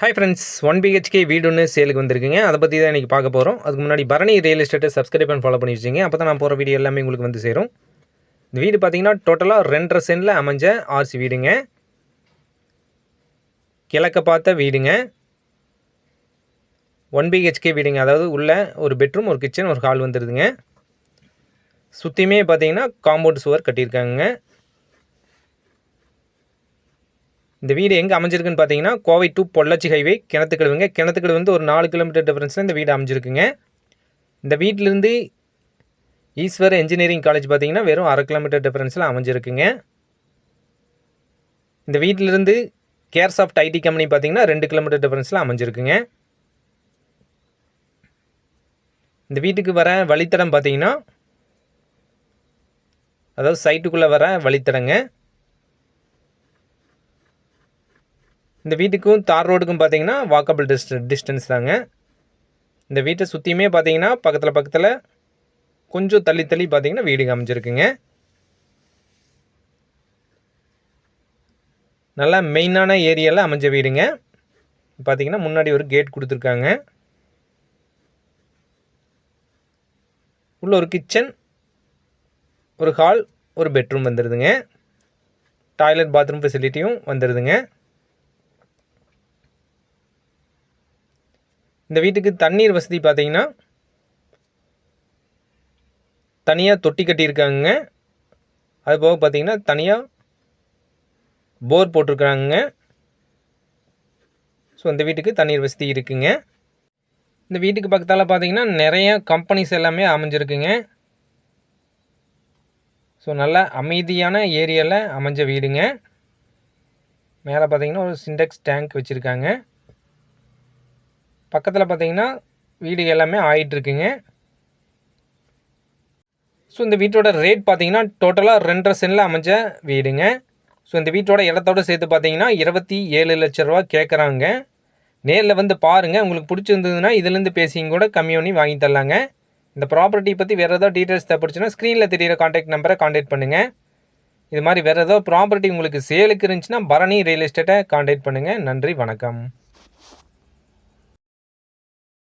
Hi friends one BHK வீடு ஒன்று சேலுக்கு வந்திருக்குங்க. அதை பற்றி தான் இன்றைக்கி பார்க்க போகிறோம் அதுக்கு முன்னாடி பரணி ரியல் எஸ்டேட்டை சப்ஸ்கிரைப் அண்ட் ஃபாலோ பண்ணி வச்சிங்க அப்போ தான் நான் போகிற வீடியோ எல்லாமே உங்களுக்கு வந்து சேரும். இந்த வீடு பார்த்தீங்கன்னா டோட்டலாக ரெண்டரை சென்டில் அமைஞ்ச ஆர்சி வீடுங்க. கிழக்க பார்த்த வீடுங்க. ஒன் பிஹெச்கே வீடுங்க. அதாவது உள்ள ஒரு பெட்ரூம் ஒரு கிச்சன் ஒரு ஹால் வந்துடுதுங்க சுற்றியுமே பார்த்தீங்கன்னா காம்பவுண்ட் சுவர் கட்டியிருக்காங்க இந்த வீடு எங்கே அமைஞ்சிருக்குன்னு பார்த்தீங்கன்னா கோவை டு பொள்ளாச்சி ஹைவே கிணத்துக்கடுவுங்க. கிணத்துக்கடு வந்து ஒரு நாலு கிலோமீட்டர் டிஃபரன்ஸில் இந்த வீடு அமைஞ்சிருக்குங்க. இந்த வீட்டிலேருந்து ஈஸ்வர் இன்ஜினியரிங் காலேஜ் பார்த்தீங்கன்னா வெறும் அரை கிலோமீட்டர் டிஃபரன்ஸில் அமைஞ்சிருக்குங்க. இந்த வீட்டிலிருந்து கேர்சாஃப்ட் ஐடி கம்பெனி பார்த்தீங்கன்னா ரெண்டு கிலோமீட்டர் டிஃபரன்ஸில் அமைஞ்சிருக்குங்க. இந்த வீட்டுக்கு வர வழித்தடம் பார்த்தீங்கன்னா அதாவது சைட்டுக்குள்ளே வர வழித்தடங்க. இந்த வீட்டுக்கும் தார் ரோடுக்கும் பார்த்தீங்கன்னா வாக்கபிள் டிஸ்ட டிஸ்டன்ஸ் தாங்க. இந்த வீட்டை சுற்றியுமே பார்த்தீங்கன்னா பக்கத்தில் பக்கத்தில் கொஞ்சம் தள்ளி தள்ளி பார்த்தீங்கன்னா வீடு அமைஞ்சிருக்குங்க நல்லா மெயினான ஏரியாவில் அமைஞ்ச வீடுங்க. பார்த்தீங்கன்னா முன்னாடி ஒரு கேட் கொடுத்துருக்காங்க. உள்ள ஒரு கிச்சன் ஒரு ஹால் ஒரு பெட்ரூம் வந்துடுதுங்க டாய்லெட் பாத்ரூம் ஃபெசிலிட்டியும் வந்துடுதுங்க இந்த வீட்டுக்கு தண்ணீர் வசதி பார்த்தீங்கன்னா தனியாக தொட்டி கட்டியிருக்காங்க. அது போக பார்த்தீங்கன்னா தனியாக போர் போட்டிருக்காங்க. ஸோ இந்த வீட்டுக்கு தண்ணீர் வசதி இருக்குங்க. இந்த வீட்டுக்கு பக்கத்தால் பார்த்தீங்கன்னா நிறைய கம்பெனிஸ் எல்லாமே அமைஞ்சிருக்குங்க. ஸோ நல்ல அமைதியான ஏரியாவில் அமைஞ்ச வீடுங்க. மேலே பார்த்தீங்கன்னா ஒரு சிண்டெக்ஸ் டேங்க் வச்சுருக்காங்க. பக்கத்தில் பார்த்தீங்கன்னா வீடு எல்லாமே ஆகிட்டுருக்குங்க ஸோ இந்த வீட்டோட ரேட் பார்த்தீங்கன்னா டோட்டலாக ரெண்டரை சென்டில் அமைஞ்ச வீடுங்க. ஸோ இந்த வீட்டோட இடத்தோட சேர்த்து பார்த்தீங்கன்னா இருபத்தி ஏழு லட்ச ரூபா கேட்குறாங்க நேரில் வந்து பாருங்கள் உங்களுக்கு பிடிச்சிருந்ததுன்னா இதுலேருந்து பேசிங்க கூட கம்மி பண்ணி வாங்கி தரலாங்க. இந்த ப்ராப்பர்ட்டி பற்றி வேறு ஏதாவது டீட்டெயில்ஸ் தேவைப்படுச்சுன்னா ஸ்க்ரீனில் தெரியிற காண்டாக்ட் நம்பரை காண்டாக்ட் பண்ணுங்கள் இது மாதிரி வேறு ஏதாவது ப்ராப்பர்ட்டி உங்களுக்கு சேலுக்கு இருந்துச்சுன்னா பரணி ரியல் எஸ்டேட்டை காண்டாக்ட் பண்ணுங்கள் நன்றி வணக்கம்.